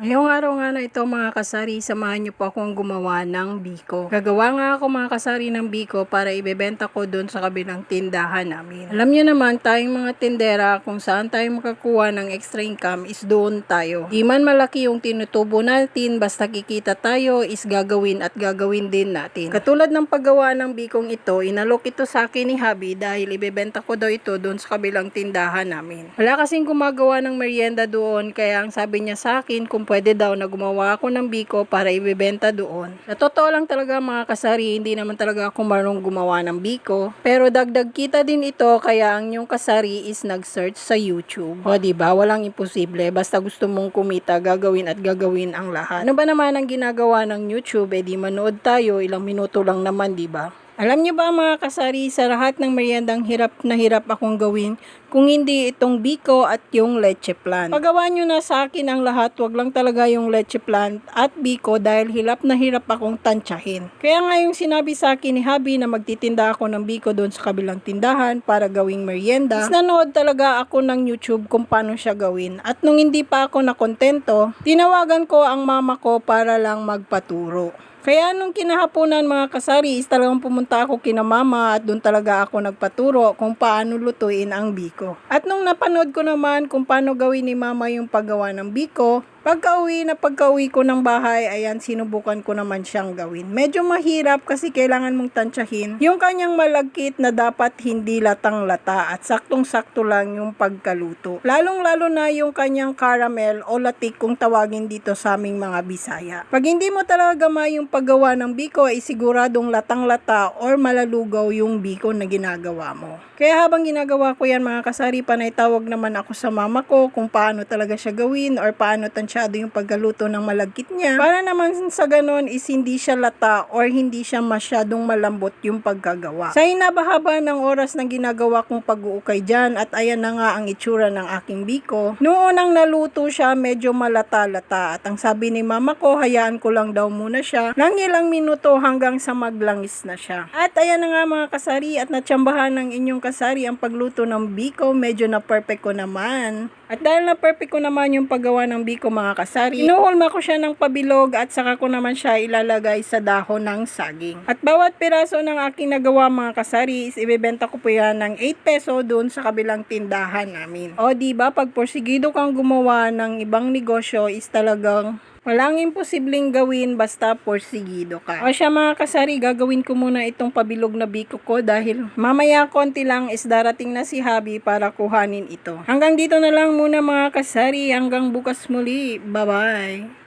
Ngayong araw nga na ito mga kasari, samahan niyo po akong gumawa ng biko. Gagawa nga ako mga kasari ng biko para ibebenta ko doon sa kabilang tindahan namin. Alam niyo naman, tayong mga tindera, kung saan tayo makakuha ng extra income is doon tayo. Di man malaki yung tinutubo natin, basta kikita tayo is gagawin at gagawin din natin. Katulad ng paggawa ng bikong ito, inalok ito sa akin ni Habi dahil ibebenta ko daw ito doon sa kabilang tindahan namin. Wala kasing gumagawa ng merienda doon, kaya ang sabi niya sa akin kung pwede daw na gumawa ako ng biko para ibebenta doon. Sa totoo lang talaga mga kasari, hindi naman talaga ako marunong gumawa ng biko. Pero dagdag kita din ito kaya ang yung kasari is nag-search sa YouTube. O ba walang imposible. Basta gusto mong kumita, gagawin at gagawin ang lahat. Ano ba naman ang ginagawa ng YouTube? Eh di manood tayo, ilang minuto lang naman, di ba? Alam niyo ba mga kasari, sa lahat ng meriendang hirap na hirap akong gawin, kung hindi itong biko at yung leche plan. Pagawa niyo na sa akin ang lahat, wag lang talaga yung leche plan at biko dahil hirap na hirap akong tansyahin. Kaya nga yung sinabi sa akin ni Habi na magtitinda ako ng biko doon sa kabilang tindahan para gawing merienda, is nanood talaga ako ng YouTube kung paano siya gawin. At nung hindi pa ako nakontento, tinawagan ko ang mama ko para lang magpaturo. Kaya nung kinahaponan mga kasari is talagang pumunta ako kina mama at doon talaga ako nagpaturo kung paano lutuin ang biko. At nung napanood ko naman kung paano gawin ni mama yung paggawa ng biko, Pagka-uwi na pagka-uwi ko ng bahay, ayan, sinubukan ko naman siyang gawin. Medyo mahirap kasi kailangan mong tansyahin yung kanyang malagkit na dapat hindi latang-lata at saktong-sakto lang yung pagkaluto. Lalong-lalo na yung kanyang caramel o latik kung tawagin dito sa aming mga Bisaya. Pag hindi mo talaga gama yung paggawa ng biko, ay siguradong latang-lata or malalugaw yung biko na ginagawa mo. Kaya habang ginagawa ko yan mga kasari, panay tawag naman ako sa mama ko kung paano talaga siya gawin or paano tansyado yung paggaluto ng malagkit niya. Para naman sa ganon is hindi siya lata or hindi siya masyadong malambot yung pagkagawa. Sa hinabahaba ng oras na ginagawa kong pag-uukay dyan at ayan na nga ang itsura ng aking biko. Noong unang naluto siya, medyo malata-lata at ang sabi ni mama ko, hayaan ko lang daw muna siya ng ilang minuto hanggang sa maglangis na siya. At ayan na nga mga kasari at natsambahan ng inyong kasari ang pagluto ng biko, medyo na perfect ko naman. At dahil na perfect ko naman yung paggawa ng biko mga kasari, inuhulma ko siya ng pabilog at saka ko naman siya ilalagay sa dahon ng saging. At bawat piraso ng aking nagawa mga kasari is ibebenta ko po yan ng 8 peso doon sa kabilang tindahan namin. O ba pag porsigido kang gumawa ng ibang negosyo is talagang Walang imposibleng gawin basta porsigido ka. O siya mga kasari, gagawin ko muna itong pabilog na biko ko dahil mamaya konti lang is darating na si Habi para kuhanin ito. Hanggang dito na lang muna mga kasari, hanggang bukas muli. Bye-bye!